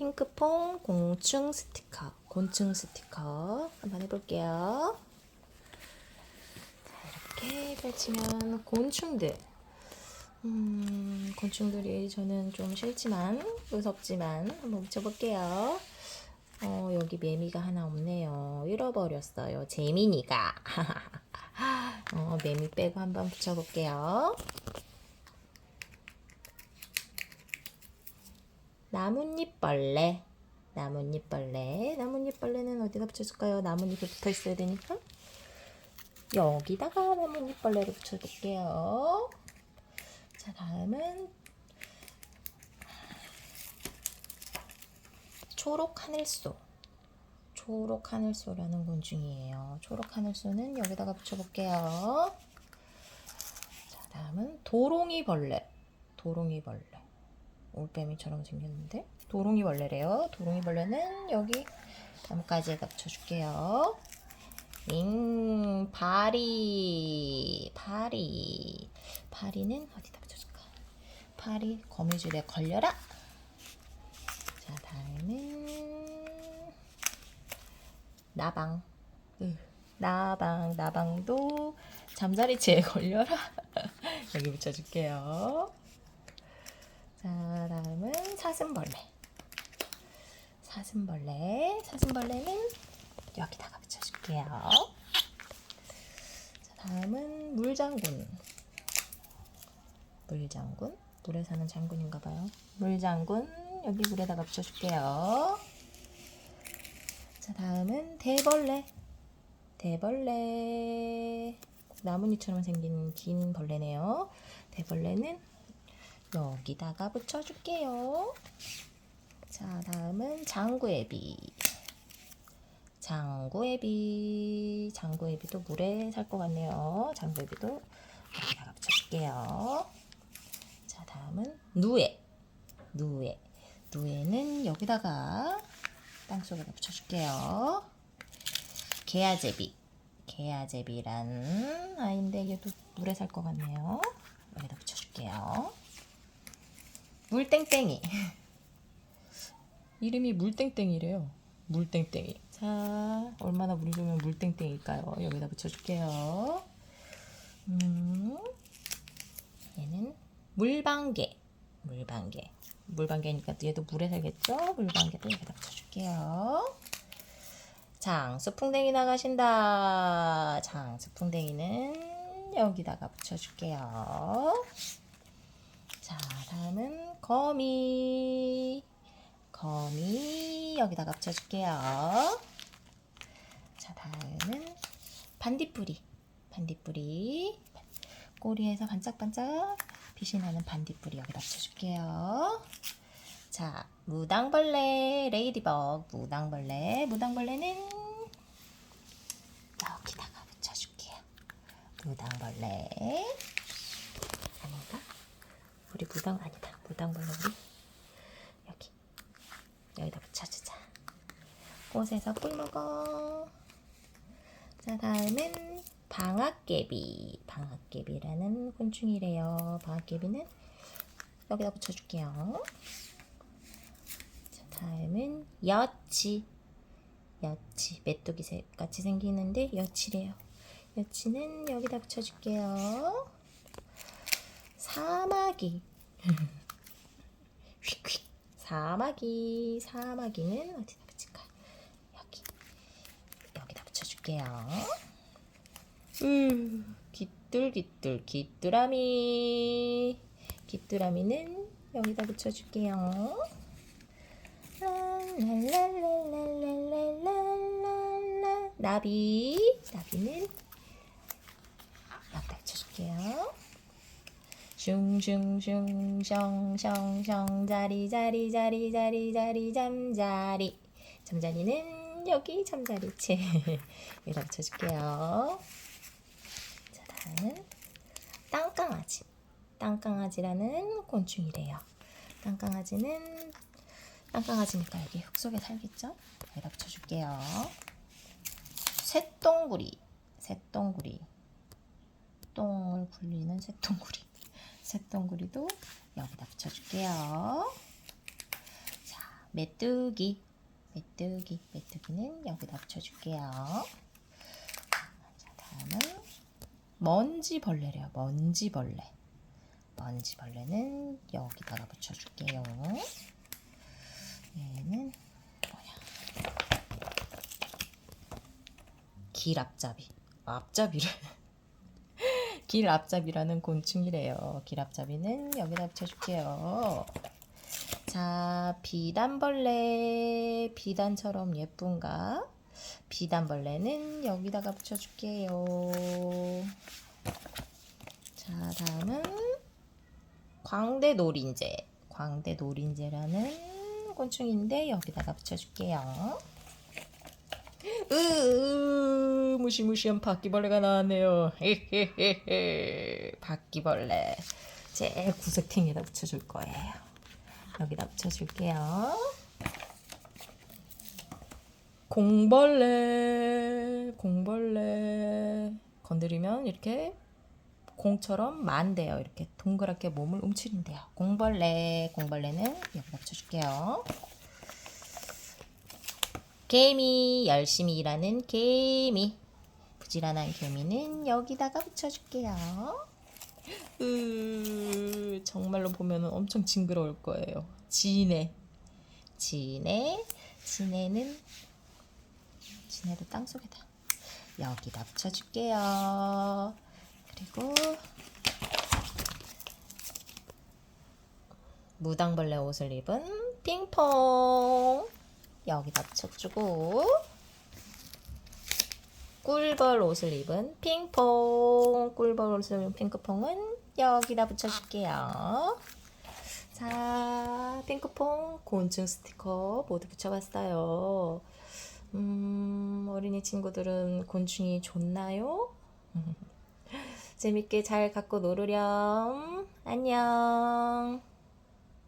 핑크퐁 공충 스티커, 곤충 스티커 한번 해볼게요. 자, 이렇게 펼치면 곤충들. 음, 곤충들이 저는 좀 싫지만 무섭지만 한번 붙여볼게요. 어, 여기 매미가 하나 없네요. 잃어버렸어요. 재민이가. 어, 매미 빼고 한번 붙여볼게요. 나뭇잎벌레. 나뭇잎벌레. 나뭇잎벌레는 어디다 붙여줄까요? 나뭇잎에 붙어 있어야 되니까. 여기다가 나뭇잎벌레를 붙여볼게요. 자, 다음은 초록 하늘소. 초록 하늘소라는 곤충이에요. 초록 하늘소는 여기다가 붙여볼게요. 자, 다음은 도롱이 벌레. 도롱이 벌레. 올빼미처럼 생겼는데 도롱이 벌레래요. 도롱이 벌레는 여기 나뭇가지에다 붙여줄게요. 윙 파리 파리 파리는 어디다 붙여줄까? 파리 거미줄에 걸려라. 자 다음은 나방. 으, 나방 나방도 잠자리채에 걸려라. 여기 붙여줄게요. 자, 다음은 사슴벌레. 사슴벌레. 사슴벌레는 여기다가 붙여줄게요. 자, 다음은 물장군. 물장군. 물에 사는 장군인가봐요. 물장군. 여기 물에다가 붙여줄게요. 자, 다음은 대벌레. 대벌레. 나뭇잎처럼 생긴 긴 벌레네요. 대벌레는 여기다가 붙여줄게요. 자, 다음은 장구애비. 장구애비. 장구애비도 물에 살 것 같네요. 장구애비도 여기다가 붙여줄게요. 자, 다음은 누에. 누에. 누에는 여기다가 땅속에다 붙여줄게요. 개아제비. 개아제비란 아이인데 얘도 물에 살 것 같네요. 여기다 붙여줄게요. 물땡땡이. 이름이 물땡땡이래요. 물땡땡이. 자, 얼마나 물이 좋으면 물땡땡일까요? 여기다 붙여줄게요. 음, 얘는 물방개. 물방개. 물방개니까 얘도 물에 살겠죠? 물방개도 여기다 붙여줄게요. 장수풍뎅이 나가신다. 장수풍뎅이는 여기다가 붙여줄게요. 거미. 거미 여기다가 붙여줄게요. 자, 다음은 반딧불이. 반딧불이. 꼬리에서 반짝반짝 빛이 나는 반딧불이 여기다 붙여줄게요. 자, 무당벌레, 레이디버그, 무당벌레. 무당벌레는 여기다가 붙여줄게요. 무당벌레. 아닌가? 우리 무당 아니다. 무당벌레 우리 여기 여기다 붙여주자. 꽃에서 꿀 먹어. 자 다음은 방앗개비. 방앗개비라는 곤충이래요. 방앗개비는 여기다 붙여줄게요. 자 다음은 여치. 여치 메뚜기 새- 같이 생기는데 여치래요. 여치는 여기다 붙여줄게요. 사마귀. 휙휙 사마귀 사마귀는 어디다 붙일까 여기. 여기다 붙여줄게요. 음. 귀뚤귀뚤 귀뚜라미 귀뚜라미는 여기다 붙여줄게요. 나비. 나비는 여기다 붙여줄게요. 슝슝슝 숑숑숑 자리 자리 자리 자리 자리 잠자리. 잠자리는 여기 잠자리채 여기다 붙여줄게요. 자 다음은 땅강아지. 땅강아지라는 곤충이래요. 땅강아지는 땅강아지니까 여기 흙 속에 살겠죠? 여기다 붙여줄게요. 쇳덩구리. 쇳덩구리. 똥을 굴리는 쇳덩구리 쇳덩구리도 여기다 붙여줄게요. 자, 메뚜기. 메뚜기. 메뚜기는 여기다 붙여줄게요. 자, 다음은 먼지벌레래요. 먼지벌레. 먼지벌레는 여기다가 붙여줄게요. 얘는 뭐야? 길 앞잡이. 앞잡이를. 길 앞잡이라는 곤충이래요. 길 앞잡이는 여기다 붙여줄게요. 자, 비단벌레. 비단처럼 예쁜가? 비단벌레는 여기다가 붙여줄게요. 자, 다음은 광대 노린재. 광대 노린재라는 곤충인데 여기다가 붙여줄게요. 으, 무시무시한 바퀴벌레가 나왔네요. 헤헤헤헤. 바퀴벌레. 제일 구석탱이에다 붙여줄 거예요. 여기다 붙여줄게요. 공벌레, 공벌레. 건드리면 이렇게 공처럼 만대요. 이렇게 동그랗게 몸을 움츠린대요. 공벌레, 공벌레는 여기다 붙여줄게요. 개미, 열심히 일하는 개미. 부지런한 개미는 여기다가 붙여줄게요. 으, 정말로 보면 엄청 징그러울 거예요. 지네. 지네. 지네는, 지네도 땅속에다. 여기다 붙여줄게요. 그리고, 무당벌레 옷을 입은 핑퐁. 여기다 붙여주고 꿀벌 옷을 입은 핑퐁. 꿀벌 옷을 입은 핑크퐁은 여기다 붙여줄게요. 자 핑크퐁 곤충 스티커 모두 붙여봤어요. 음 어린이 친구들은 곤충이 좋나요? 재밌게 잘 갖고 놀으렴. 안녕